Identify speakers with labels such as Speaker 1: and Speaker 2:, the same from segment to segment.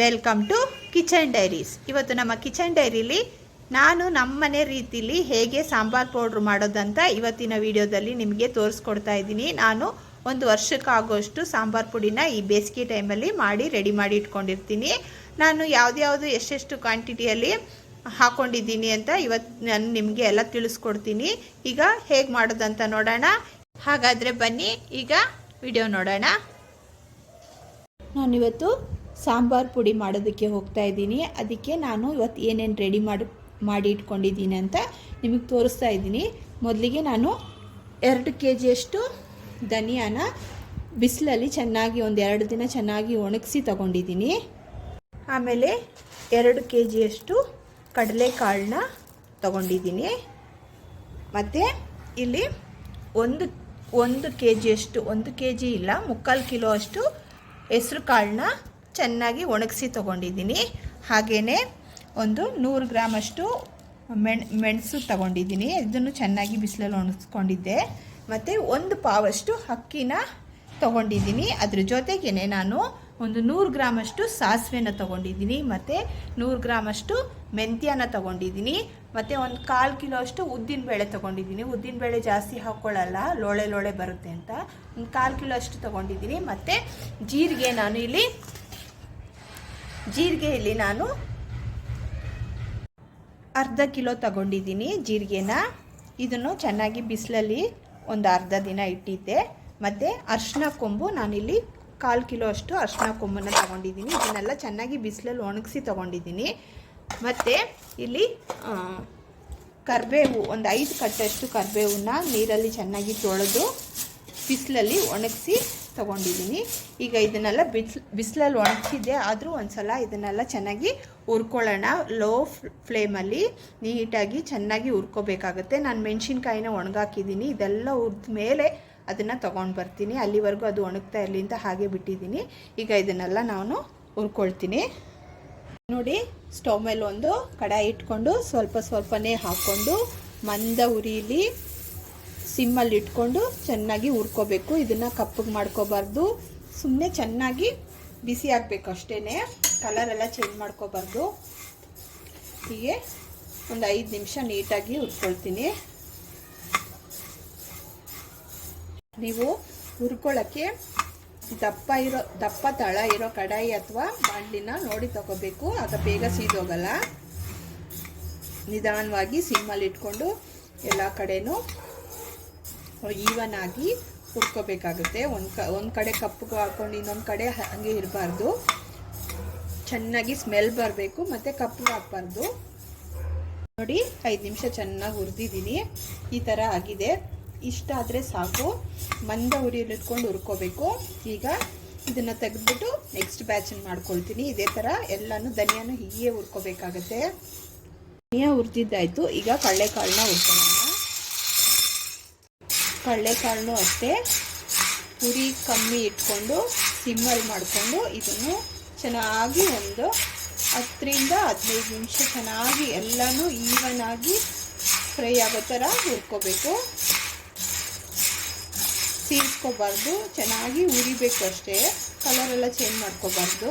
Speaker 1: Welcome to kitchen diaries ಇವತ್ತು ನಮ್ಮ kitchen ಡೈರಿಲಿ ನಾನು ನಮ್ಮನೆ ರೀತಿಲಿ ಹೇಗೆ ಸಾಂಬಾರ್ ಪೌಡ್ರ್ ಮಾಡೋದಂತ ಇವತ್ತಿನ ವಿಡಿಯೋದಲ್ಲಿ ನಿಮಗೆ ತೋರಿಸ್ಕೊಡ್ತಾ ಇದ್ದೀನಿ. ನಾನು ಒಂದು ವರ್ಷಕ್ಕಾಗೋಷ್ಟು ಸಾಂಬಾರ್ ಪುಡಿನ ಈ ಬೇಸಿಗೆ ಟೈಮಲ್ಲಿ ಮಾಡಿ ರೆಡಿ ಮಾಡಿ ಇಟ್ಕೊಂಡಿರ್ತೀನಿ. ನಾನು ಯಾವ್ದ್ಯಾವುದು ಎಷ್ಟೆಷ್ಟು ಕ್ವಾಂಟಿಟಿಯಲ್ಲಿ ಹಾಕೊಂಡಿದ್ದೀನಿ ಅಂತ ಇವತ್ತು ನಾನು ನಿಮಗೆ ಎಲ್ಲ ತಿಳಿಸ್ಕೊಡ್ತೀನಿ. ಈಗ ಹೇಗೆ ಮಾಡೋದಂತ ನೋಡೋಣ. ಹಾಗಾದರೆ ಬನ್ನಿ, ಈಗ ವಿಡಿಯೋ ನೋಡೋಣ. ನಾನಿವತ್ತು ಸಾಂಬಾರ್ ಪುಡಿ ಮಾಡೋದಕ್ಕೆ ಹೋಗ್ತಾ ಇದ್ದೀನಿ. ಅದಕ್ಕೆ ನಾನು ಇವತ್ತು ಏನೇನು ರೆಡಿ ಮಾಡಿ ಮಾಡಿ ಇಟ್ಕೊಂಡಿದ್ದೀನಿ ಅಂತ ನಿಮಗೆ ತೋರಿಸ್ತಾ ಇದ್ದೀನಿ. ಮೊದಲಿಗೆ ನಾನು ಎರಡು ಕೆ ಜಿಯಷ್ಟು ಧನಿಯಾನ ಬಿಸಿಲಲ್ಲಿ ಚೆನ್ನಾಗಿ ಒಂದು ಎರಡು ದಿನ ಚೆನ್ನಾಗಿ ಒಣಗಿಸಿ ತಗೊಂಡಿದ್ದೀನಿ. ಆಮೇಲೆ ಎರಡು ಕೆ ಜಿಯಷ್ಟು ಕಡಲೆಕಾಳನ್ನ ತಗೊಂಡಿದ್ದೀನಿ. ಮತ್ತು ಇಲ್ಲಿ ಒಂದು ಒಂದು ಕೆ ಜಿಯಷ್ಟು ಒಂದು ಕೆ ಜಿ ಇಲ್ಲ, ಮುಕ್ಕಾಲು ಕಿಲೋ ಅಷ್ಟು ಹೆಸ್ರು ಕಾಳನ್ನ ಚೆನ್ನಾಗಿ ಒಣಗಿಸಿ ತೊಗೊಂಡಿದ್ದೀನಿ. ಹಾಗೆಯೇ ಒಂದು ನೂರು ಗ್ರಾಮಷ್ಟು ಮೆಣ್, ಮೆಣಸು ತಗೊಂಡಿದ್ದೀನಿ. ಇದನ್ನು ಚೆನ್ನಾಗಿ ಬಿಸಿಲಲ್ಲಿ ಒಣಗಿಸ್ಕೊಂಡಿದ್ದೆ. ಮತ್ತು ಒಂದು ಪಾವಷ್ಟು ಅಕ್ಕಿನ ತೊಗೊಂಡಿದ್ದೀನಿ. ಅದ್ರ ಜೊತೆಗೇ ನಾನು ಒಂದು ನೂರು ಗ್ರಾಮಷ್ಟು ಸಾಸಿವೆನ ತಗೊಂಡಿದ್ದೀನಿ. ಮತ್ತು ನೂರು ಗ್ರಾಮಷ್ಟು ಮೆಂತ್ಯನ ತಗೊಂಡಿದ್ದೀನಿ. ಮತ್ತು ಒಂದು ಕಾಲು ಕಿಲೋ ಅಷ್ಟು ಉದ್ದಿನಬೇಳೆ ತೊಗೊಂಡಿದ್ದೀನಿ. ಉದ್ದಿನಬೇಳೆ ಜಾಸ್ತಿ ಹಾಕ್ಕೊಳ್ಳಲ್ಲ ಲೋಳೆ ಲೋಳೆ ಬರುತ್ತೆ ಅಂತ. ಒಂದು ಕಾಲು ಕಿಲೋ ಅಷ್ಟು ತೊಗೊಂಡಿದ್ದೀನಿ. ಮತ್ತು ಜೀರಿಗೆ ನಾನು ಇಲ್ಲಿ ಜೀರಿಗೆ ಇಲ್ಲಿ ನಾನು ಅರ್ಧ ಕಿಲೋ ತಗೊಂಡಿದ್ದೀನಿ ಜೀರಿಗೆನ. ಇದನ್ನು ಚೆನ್ನಾಗಿ ಬಿಸಿಲಲ್ಲಿ ಒಂದು ಅರ್ಧ ದಿನ ಇಟ್ಟಿದ್ದೆ. ಮತ್ತು ಅರ್ಶಿನ ಕೊಂಬು ನಾನಿಲ್ಲಿ ಕಾಲು ಕಿಲೋ ಅಷ್ಟು ಅರ್ಶಿನ ಕೊಂಬನ್ನು ತಗೊಂಡಿದ್ದೀನಿ. ಇದನ್ನೆಲ್ಲ ಚೆನ್ನಾಗಿ ಬಿಸಿಲಲ್ಲಿ ಒಣಗಿಸಿ ತಗೊಂಡಿದ್ದೀನಿ. ಮತ್ತು ಇಲ್ಲಿ ಕರಿಬೇವು, ಒಂದು ಐದು ಕಟ್ಟಷ್ಟು ಕರಿಬೇವನ್ನ ನೀರಲ್ಲಿ ಚೆನ್ನಾಗಿ ತೊಳೆದು ಬಿಸಿಲಲ್ಲಿ ಒಣಗಿಸಿ ತೊಗೊಂಡಿದ್ದೀನಿ. ಈಗ ಇದನ್ನೆಲ್ಲ ಬಿಸಿಲು ಬಿಸಿಲಲ್ಲಿ ಒಣಗಿಸಿದೆ ಆದರೂ ಒಂದು ಸಲ ಇದನ್ನೆಲ್ಲ ಚೆನ್ನಾಗಿ ಹುರ್ಕೊಳ್ಳೋಣ. ಲೋ ಫ್ಲೇಮಲ್ಲಿ ನೀಟಾಗಿ ಚೆನ್ನಾಗಿ ಹುರ್ಕೋಬೇಕಾಗುತ್ತೆ. ನಾನು ಮೆಣಸಿನ್ಕಾಯಿನ ಒಣಗಾಕಿದ್ದೀನಿ. ಇದೆಲ್ಲ ಹುರಿದ ಮೇಲೆ ಅದನ್ನು ತೊಗೊಂಡು ಬರ್ತೀನಿ. ಅಲ್ಲಿವರೆಗೂ ಅದು ಒಣಗ್ತಾ ಇರಲಿ ಅಂತ ಹಾಗೆ ಬಿಟ್ಟಿದ್ದೀನಿ. ಈಗ ಇದನ್ನೆಲ್ಲ ನಾನು ಹುರ್ಕೊಳ್ತೀನಿ. ನೋಡಿ, ಸ್ಟವ್ ಮೇಲೆ ಒಂದು ಕಡಾಯಿ ಇಟ್ಕೊಂಡು ಸ್ವಲ್ಪ ಸ್ವಲ್ಪನೇ ಹಾಕ್ಕೊಂಡು ಮಂದ ಉರಿಲಿ ಸಿಮ್ಮಲ್ಲಿ ಇಟ್ಕೊಂಡು ಚೆನ್ನಾಗಿ ಹುರ್ಕೋಬೇಕು. ಇದನ್ನು ಕಪ್ಪಗೆ ಮಾಡ್ಕೋಬಾರ್ದು. ಸುಮ್ಮನೆ ಚೆನ್ನಾಗಿ ಬಿಸಿ ಆಗಬೇಕು ಅಷ್ಟೇ ಕಲರೆಲ್ಲ ಚೇಂಜ್ ಮಾಡ್ಕೋಬಾರ್ದು. ಹೀಗೆ ಒಂದು ಐದು ನಿಮಿಷ ನೀಟಾಗಿ ಹುರ್ಕೊಳ್ತೀನಿ. ನೀವು ಹುರ್ಕೊಳ್ಳೋಕ್ಕೆ ದಪ್ಪ ಇರೋ, ದಪ್ಪ ತಳ ಇರೋ ಕಡಾಯಿ ಅಥವಾ ಬಾಣಲಿನ ನೋಡಿ ತಗೋಬೇಕು. ಆಗ ಬೇಗ ಸೀದೋಗಲ್ಲ. ನಿಧಾನವಾಗಿ ಸಿಮ್ಮಲ್ಲಿ ಇಟ್ಕೊಂಡು ಎಲ್ಲ ಕಡೆನೂ ಈವನ್ ಆಗಿ ಹುರ್ಕೋಬೇಕಾಗುತ್ತೆ. ಒಂದು ಕ, ಒಂದು ಕಡೆ ಕಪ್ಪಗೆ ಹಾಕ್ಕೊಂಡು ಇನ್ನೊಂದು ಕಡೆ ಹಾಗೆ ಇರಬಾರ್ದು. ಚೆನ್ನಾಗಿ ಸ್ಮೆಲ್ ಬರಬೇಕು, ಮತ್ತು ಕಪ್ಪು ಹಾಕ್ಬಾರ್ದು. ನೋಡಿ, ಐದು ನಿಮಿಷ ಚೆನ್ನಾಗಿ ಹುರಿದಿದ್ದೀನಿ. ಈ ಥರ ಆಗಿದೆ. ಇಷ್ಟ ಆದರೆ ಸಾಕು. ಮಂದ ಉರಿಯಲ್ಲಿಟ್ಕೊಂಡು ಹುರ್ಕೋಬೇಕು. ಈಗ ಇದನ್ನು ತೆಗೆದ್ಬಿಟ್ಟು ನೆಕ್ಸ್ಟ್ ಬ್ಯಾಚನ್ನು ಮಾಡ್ಕೊಳ್ತೀನಿ. ಇದೇ ಥರ ಎಲ್ಲನೂ ಧನಿಯಾನು ಹೀಗೆ ಹುರ್ಕೋಬೇಕಾಗತ್ತೆ. ಧನಿಯಾ ಹುರಿದಿದ್ದಾಯಿತು. ಈಗ ಕಡಲೆಕಾಳನ್ನ ಹುರ್ಕೊಳ್ಳೋಣ ಕಡಲೆಕಾಳನ್ನು ಅಷ್ಟೇ ಉರಿ ಕಮ್ಮಿ ಇಟ್ಕೊಂಡು ಸಿಮ್ಮಲ್ಲಿ ಮಾಡಿಕೊಂಡು ಇದನ್ನು ಚೆನ್ನಾಗಿ ಒಂದು ಹತ್ತರಿಂದ ಹದಿನೈದು ನಿಮಿಷ ಚೆನ್ನಾಗಿ ಎಲ್ಲನೂ ಈವನ್ ಆಗಿ ಫ್ರೈ ಆಗೋ ಥರ ಹುರ್ಕೋಬೇಕು. ಸೀರ್ಸ್ಕೋಬಾರ್ದು, ಚೆನ್ನಾಗಿ ಉರಿಬೇಕು ಅಷ್ಟೇ. ಕಲರೆಲ್ಲ ಚೇಂಜ್ ಮಾಡ್ಕೋಬಾರ್ದು.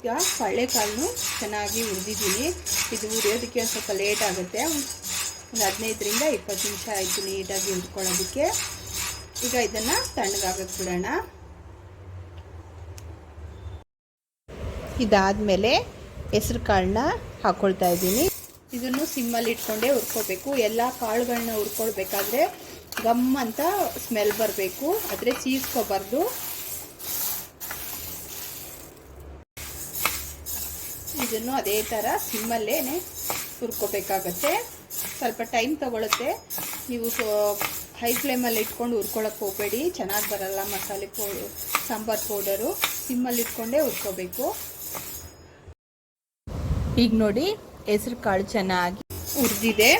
Speaker 1: ಈಗ ಕಳ್ಳೆಕಾಳನ್ನು ಚೆನ್ನಾಗಿ ಹುರಿದಿದ್ದೀನಿ. ಇದು ಉರಿಯೋದಕ್ಕೆ ಒಂದು ಸ್ವಲ್ಪ ಲೇಟ್ ಆಗುತ್ತೆ. ಒಂದು ಹದಿನೈದರಿಂದ ಇಪ್ಪತ್ತು ನಿಮಿಷ ಆಯಿತು ನೀಟಾಗಿ ಉಳ್ಕೊಳ್ಳೋದಕ್ಕೆ ಈಗ ಇದನ್ನು ತಣ್ಣಗಾಗಕ್ಕೆ ಬಿಡೋಣ. ಇದಾದಮೇಲೆ ಹೆಸ್ರು ಕಾಳನ್ನ ಹಾಕ್ಕೊಳ್ತಾ ಇದ್ದೀನಿ. ಇದನ್ನು ಸಿಮ್ಮಲ್ಲಿ ಇಟ್ಕೊಂಡೇ ಹುರ್ಕೋಬೇಕು. ಎಲ್ಲ ಕಾಳುಗಳನ್ನ ಹುರ್ಕೊಳ್ಬೇಕಾದ್ರೆ ಗಮ್ ಅಂತ ಸ್ಮೆಲ್ ಬರಬೇಕು. ಆದರೆ ಚೀಸ್ಕೋಬಾರ್ದು. ಇದನ್ನು ಅದೇ ಥರ ಸಿಮ್ಮಲ್ಲೇ ಹುರ್ಕೋಬೇಕಾಗತ್ತೆ. ಸ್ವಲ್ಪ ಟೈಮ್ ತಗೊಳುತ್ತೆ. ನೀವು ಹೈ ಫ್ಲೇಮಲ್ಲಿ ಇಟ್ಕೊಂಡು ಹುರ್ಕೊಳಕ್ಕೆ ಹೋಗಬೇಡಿ. ಚೆನ್ನಾಗಿ ಬರಲ್ಲ ಮಸಾಲೆ ಪೌ, ಸಾಂಬಾರು ಪೌಡರು. ಸಿಮ್ಮಲ್ಲಿ ಇಟ್ಕೊಂಡೇ ಹುರ್ಕೋಬೇಕು. ಈಗ ನೋಡಿ, ಹೆಸರು ಕಾಳು ಚೆನ್ನಾಗಿ ಹುರಿದಿದೆ.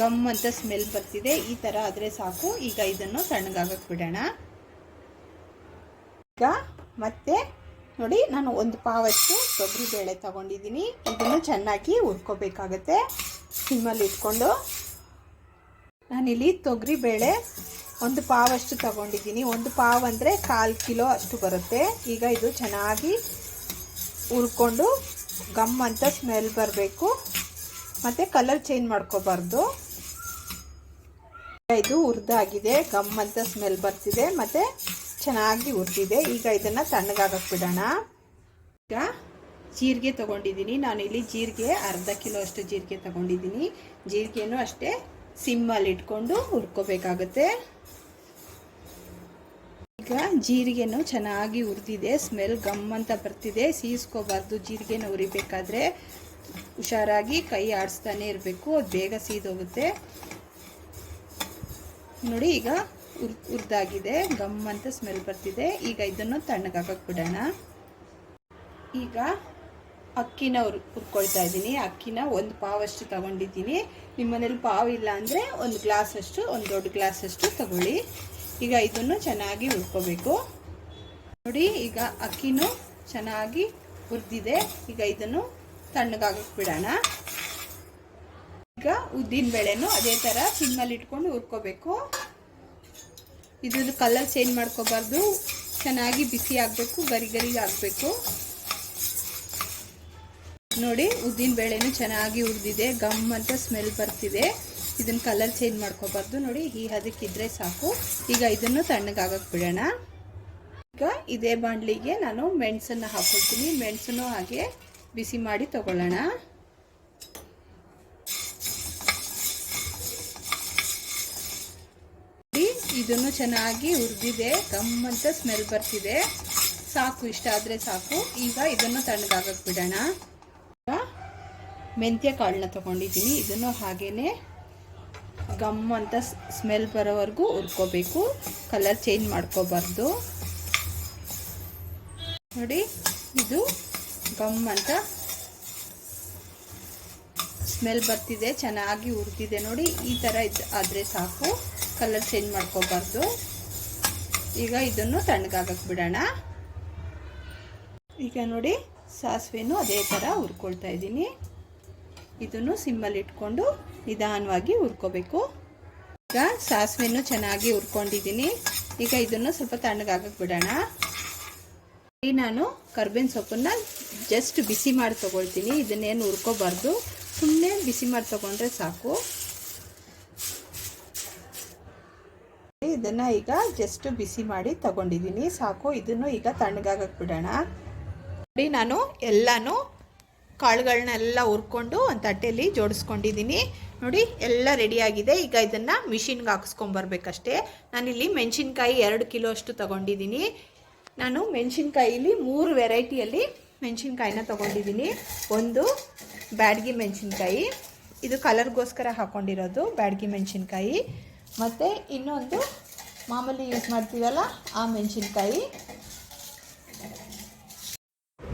Speaker 1: ಗಮ್ ಅಂತ ಸ್ಮೆಲ್ ಬರ್ತಿದೆ. ಈ ಥರ ಆದರೆ ಸಾಕು. ಈಗ ಇದನ್ನು ತಣ್ಣಗಾಗಕ್ಕೆ ಬಿಡೋಣ. ಈಗ ಮತ್ತೆ ನೋಡಿ, ನಾನು ಒಂದು ಪಾವಷ್ಟು ತೊಗರಿ ಬೇಳೆ ತಗೊಂಡಿದ್ದೀನಿ. ಇದನ್ನು ಚೆನ್ನಾಗಿ ಹುರ್ಕೋಬೇಕಾಗತ್ತೆ. ಸಿಮ್ಮಲ್ಲಿ ಇಟ್ಕೊಂಡು ನಾನಿಲ್ಲಿ ತೊಗರಿಬೇಳೆ ಒಂದು ಪಾವಷ್ಟು ತಗೊಂಡಿದ್ದೀನಿ. ಒಂದು ಪಾವ್ ಅಂದರೆ ಕಾಲು ಕಿಲೋ ಅಷ್ಟು ಬರುತ್ತೆ. ಈಗ ಇದು ಚೆನ್ನಾಗಿ ಹುರ್ಕೊಂಡು ಗಮ್ ಅಂತ ಸ್ಮೆಲ್ ಬರಬೇಕು. ಮತ್ತು ಕಲರ್ ಚೇಂಜ್ ಮಾಡ್ಕೋಬಾರ್ದು. ಇದು ಹುರಿದಾಗಿದೆ. ಗಮ್ ಅಂತ ಸ್ಮೆಲ್ ಬರ್ತಿದೆ. ಮತ್ತು ಚೆನ್ನಾಗಿ ಹುರಿದಿದೆ. ಈಗ ಇದನ್ನು ತಣ್ಣಗಾಗಕ್ಕೆ ಬಿಡೋಣ. ಈಗ ಜೀರಿಗೆ ತೊಗೊಂಡಿದ್ದೀನಿ. ಇಲ್ಲಿ ಜೀರಿಗೆ ಅರ್ಧ ಕಿಲೋ ಅಷ್ಟು ಜೀರಿಗೆ ತೊಗೊಂಡಿದ್ದೀನಿ. ಜೀರಿಗೆನೂ ಅಷ್ಟೇ ಸಿಮ್ಮಲ್ಲಿ ಇಟ್ಕೊಂಡು ಹುರ್ಕೋಬೇಕಾಗುತ್ತೆ. ಈಗ ಜೀರಿಗೆನೂ ಚೆನ್ನಾಗಿ ಹುರಿದಿದೆ. ಸ್ಮೆಲ್ ಗಮ್ ಅಂತ ಬರ್ತಿದೆ. ಸೀಸ್ಕೋಬಾರ್ದು ಜೀರಿಗೆನ ಹುರಿಬೇಕಾದ್ರೆ ಹುಷಾರಾಗಿ ಕೈ ಆಡಿಸ್ತಾನೆ ಇರಬೇಕು. ಅದು ಬೇಗ ಸೀದೋಗುತ್ತೆ. ನೋಡಿ, ಈಗ ಉರ್ ಹುರಿದಾಗಿದೆ. ಗಮ್ ಅಂತ ಸ್ಮೆಲ್ ಬರ್ತಿದೆ. ಈಗ ಇದನ್ನು ತಣ್ಣಗಾಕಕ್ಕೆ ಬಿಡೋಣ. ಈಗ ಅಕ್ಕಿನ ಹುರ್ ಇದ್ದೀನಿ. ಅಕ್ಕಿನ ಒಂದು ಪಾವಷ್ಟು ತಗೊಂಡಿದ್ದೀನಿ. ನಿಮ್ಮ ಮನೇಲಿ ಪಾವ್ ಇಲ್ಲ ಅಂದರೆ ಒಂದು ಗ್ಲಾಸಷ್ಟು, ಒಂದು ದೊಡ್ಡ ಗ್ಲಾಸಷ್ಟು ತಗೊಳ್ಳಿ. ಈಗ ಇದನ್ನು ಚೆನ್ನಾಗಿ ಹುರ್ಕೋಬೇಕು. ನೋಡಿ, ಈಗ ಅಕ್ಕಿನೂ ಚೆನ್ನಾಗಿ ಹುರಿದಿದೆ. ಈಗ ಇದನ್ನು ತಣ್ಣಗಾಗಕ್ಕೆ ಬಿಡೋಣ. ಈಗ ಉದ್ದಿನ ಬೇಳೆನೂ ಅದೇ ಥರ ಸಿಮ್ಮಲ್ಲಿ ಇಟ್ಕೊಂಡು ಹುರ್ಕೋಬೇಕು. ಇದ್ರದ್ದು ಕಲರ್ ಚೇಂಜ್ ಮಾಡ್ಕೋಬಾರ್ದು. ಚೆನ್ನಾಗಿ ಬಿಸಿ ಆಗಬೇಕು, ಗರಿ ಗರಿಗೆ ಆಗಬೇಕು. ನೋಡಿ, ಉದ್ದಿನ ಬೇಳೆನೂ ಚೆನ್ನಾಗಿ ಹುರಿದಿದೆ. ಗಮ್ ಅಂತ ಸ್ಮೆಲ್ ಬರ್ತಿದೆ. ಇದನ್ನು ಕಲರ್ ಚೇಂಜ್ ಮಾಡ್ಕೋಬಾರ್ದು. ನೋಡಿ, ಈ ಹದಕ್ಕಿದ್ರೆ ಸಾಕು. ಈಗ ಇದನ್ನು ತಣ್ಣಗಾಗಕ್ಕೆ ಬಿಡೋಣ. ಈಗ ಇದೇ ಬಾಣಲಿಗೆ ನಾನು ಮೆಣಸನ್ನು ಹಾಕೊಳ್ತೀನಿ. ಮೆಣಸನ್ನು ಹಾಗೆ ಬಿಸಿ ಮಾಡಿ ತಗೊಳ್ಳೋಣ. ಇದನ್ನು ಚೆನ್ನಾಗಿ ಹುರಿದಿದೆ. ಗಮ್ಮಂತ ಸ್ಮೆಲ್ ಬರ್ತಿದೆ. ಸಾಕು, ಇಷ್ಟ ಆದರೆ ಸಾಕು. ಈಗ ಇದನ್ನು ತಣ್ಣಗಾಗಕ್ಕೆ ಬಿಡೋಣ. ಮೆಂತ್ಯ ಕಾಳನ್ನ ತೊಗೊಂಡಿದ್ದೀನಿ. ಇದನ್ನು ಹಾಗೇ ಗಮ್ ಅಂತ ಸ್ಮೆಲ್ ಬರೋವರೆಗೂ ಹುರ್ಕೋಬೇಕು. ಕಲರ್ ಚೇಂಜ್ ಮಾಡ್ಕೋಬಾರ್ದು. ನೋಡಿ, ಇದು ಗಮ್ ಅಂತ ಸ್ಮೆಲ್ ಬರ್ತಿದೆ, ಚೆನ್ನಾಗಿ ಉರ್ತಿದೆ ನೋಡಿ, ಈ ಥರ ಇದು ಆದರೆ ಸಾಕು. ಕಲರ್ ಚೇಂಜ್ ಮಾಡ್ಕೋಬಾರ್ದು. ಈಗ ಇದನ್ನು ತಣ್ಣಗಾಗಕ್ಕೆ ಬಿಡೋಣ. ಈಗ ನೋಡಿ, ಸಾಸಿವೆನೂ ಅದೇ ಥರ ಹುರ್ಕೊಳ್ತಾ ಇದ್ದೀನಿ. ಇದನ್ನು ಸಿಮ್ಮಲ್ಲಿ ಇಟ್ಕೊಂಡು ನಿಧಾನವಾಗಿ ಹುರ್ಕೋಬೇಕು. ಈಗ ಸಾಸಿವೆನೂ ಚೆನ್ನಾಗಿ ಹುರ್ಕೊಂಡಿದ್ದೀನಿ. ಈಗ ಇದನ್ನು ಸ್ವಲ್ಪ ತಣ್ಣಗಾಗಕ್ಕೆ ಬಿಡೋಣ. ಈ ನಾನು ಕರ್ಬೇವಿನ ಸೊಪ್ಪನ್ನು ಜಸ್ಟ್ ಬಿಸಿ ಮಾಡಿ ತೊಗೊಳ್ತೀನಿ. ಇದನ್ನೇನು ಹುರ್ಕೋಬಾರ್ದು. ಸುಮ್ಮನೆ ಬಿಸಿ ಮಾಡಿ ತೊಗೊಂಡ್ರೆ ಸಾಕು. ಇದನ್ನು ಈಗ ಜಸ್ಟ್ ಬಿಸಿ ಮಾಡಿ ತಗೊಂಡಿದ್ದೀನಿ. ಸಾಕು, ಇದನ್ನು ಈಗ ತಣ್ಣಗಾಗಕ್ಕೆ ಬಿಡೋಣ. ನೋಡಿ, ನಾನು ಎಲ್ಲನೂ ಕಾಳುಗಳನ್ನೆಲ್ಲ ಹುರ್ಕೊಂಡು ಒಂದು ತಟ್ಟೆಯಲ್ಲಿ ಜೋಡಿಸ್ಕೊಂಡಿದ್ದೀನಿ. ನೋಡಿ, ಎಲ್ಲ ರೆಡಿಯಾಗಿದೆ ಈಗ ಇದನ್ನು ಮಿಷಿನ್ಗೆ ಹಾಕ್ಸ್ಕೊಂಬರ್ಬೇಕಷ್ಟೇ ನಾನಿಲ್ಲಿ ಮೆಣಸಿನ್ಕಾಯಿ ಎರಡು ಕಿಲೋ ಅಷ್ಟು ತೊಗೊಂಡಿದ್ದೀನಿ. ನಾನು ಮೆಣಸಿನ್ಕಾಯಿಲಿ ಮೂರು ವೆರೈಟಿಯಲ್ಲಿ ಮೆಣಸಿನ್ಕಾಯಿನ ತೊಗೊಂಡಿದ್ದೀನಿ. ಒಂದು ಬ್ಯಾಡ್ಗಿ ಮೆಣಸಿನ್ಕಾಯಿ. ಇದು ಕಲರ್ಗೋಸ್ಕರ ಹಾಕ್ಕೊಂಡಿರೋದು ಬ್ಯಾಡ್ಗಿ ಮೆಣಸಿನ್ಕಾಯಿ. ಮತ್ತು ಇನ್ನೊಂದು ಮಾಮೂಲಿ ಯೂಸ್ ಮಾಡ್ತೀವಲ್ಲ, ಆ ಮೆಣಸಿನ್ಕಾಯಿ.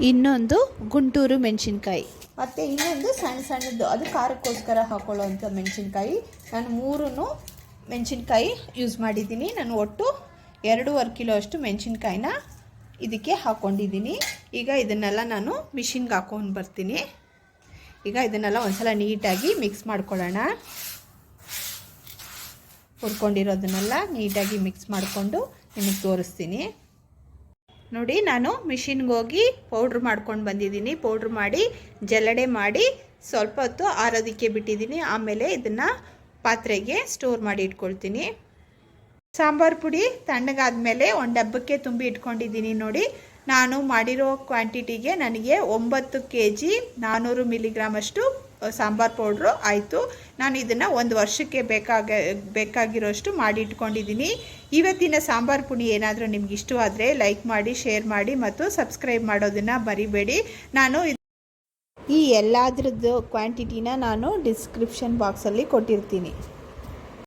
Speaker 1: ಇನ್ನೊಂದು ಗುಂಟೂರು ಮೆಣಸಿನ್ಕಾಯಿ. ಮತ್ತು ಇನ್ನೊಂದು ಸಣ್ಣ ಸಣ್ಣದು ಅದು ಖಾರಕ್ಕೋಸ್ಕರ ಹಾಕೊಳ್ಳೋವಂಥ ಮೆಣಸಿನ್ಕಾಯಿ. ನಾನು ಮೂರೂ ಮೆಣಸಿನ್ಕಾಯಿ ಯೂಸ್ ಮಾಡಿದ್ದೀನಿ. ನಾನು ಒಟ್ಟು ಎರಡೂವರೆ ಕಿಲೋ ಅಷ್ಟು ಮೆಣಸಿನ್ಕಾಯಿನ ಇದಕ್ಕೆ ಹಾಕ್ಕೊಂಡಿದ್ದೀನಿ ಈಗ ಇದನ್ನೆಲ್ಲ ನಾನು ಮಿಷಿನ್ಗೆ ಹಾಕೊಂಡು ಬರ್ತೀನಿ. ಈಗ ಇದನ್ನೆಲ್ಲ ಒಂದ್ಸಲ ನೀಟಾಗಿ ಮಿಕ್ಸ್ ಮಾಡ್ಕೊಳ್ಳೋಣ. ಹುರ್ಕೊಂಡಿರೋದನ್ನೆಲ್ಲ ನೀಟಾಗಿ ಮಿಕ್ಸ್ ಮಾಡಿಕೊಂಡು ನಿಮಗೆ ತೋರಿಸ್ತೀನಿ. ನೋಡಿ, ನಾನು ಮಿಷಿನ್ಗೆ ಹೋಗಿ ಪೌಡ್ರ್ ಮಾಡ್ಕೊಂಡು ಬಂದಿದ್ದೀನಿ. ಪೌಡ್ರ್ ಮಾಡಿ ಜಲ್ಲಡೆ ಮಾಡಿ ಸ್ವಲ್ಪ ಹೊತ್ತು ಆರೋದಕ್ಕೆ ಬಿಟ್ಟಿದ್ದೀನಿ. ಆಮೇಲೆ ಇದನ್ನು ಪಾತ್ರೆಗೆ ಸ್ಟೋರ್ ಮಾಡಿ ಇಟ್ಕೊಳ್ತೀನಿ. ಸಾಂಬಾರು ಪುಡಿ ತಣ್ಣಗಾದ್ಮೇಲೆ ಒಂದು ಡಬ್ಬಕ್ಕೆ ತುಂಬಿ ಇಟ್ಕೊಂಡಿದ್ದೀನಿ ನೋಡಿ. ನಾನು ಮಾಡಿರೋ ಕ್ವಾಂಟಿಟಿಗೆ ನನಗೆ ಒಂಬತ್ತು ಕೆ ಜಿ ನಾನ್ನೂರು ಮಿಲಿಗ್ರಾಮಷ್ಟು ಸಾಂಬಾರು ಪೌಡ್ರು ಆಯಿತು. ನಾನು ಇದನ್ನು ಒಂದು ವರ್ಷಕ್ಕೆ ಬೇಕಾಗ, ಬೇಕಾಗಿರೋಷ್ಟು ಮಾಡಿ ಇಟ್ಕೊಂಡಿದ್ದೀನಿ. ಇವತ್ತಿನ ಸಾಂಬಾರು ಪುಡಿ ಏನಾದರೂ ನಿಮ್ಗೆ ಇಷ್ಟವಾದರೆ ಲೈಕ್ ಮಾಡಿ, ಶೇರ್ ಮಾಡಿ ಮತ್ತು ಸಬ್ಸ್ಕ್ರೈಬ್ ಮಾಡೋದನ್ನು ಬರಿಬೇಡಿ ನಾನು ಈ ಎಲ್ಲದ್ರದ್ದು ಕ್ವಾಂಟಿಟಿನ ನಾನು ಡಿಸ್ಕ್ರಿಪ್ಷನ್ ಬಾಕ್ಸಲ್ಲಿ ಕೊಟ್ಟಿರ್ತೀನಿ.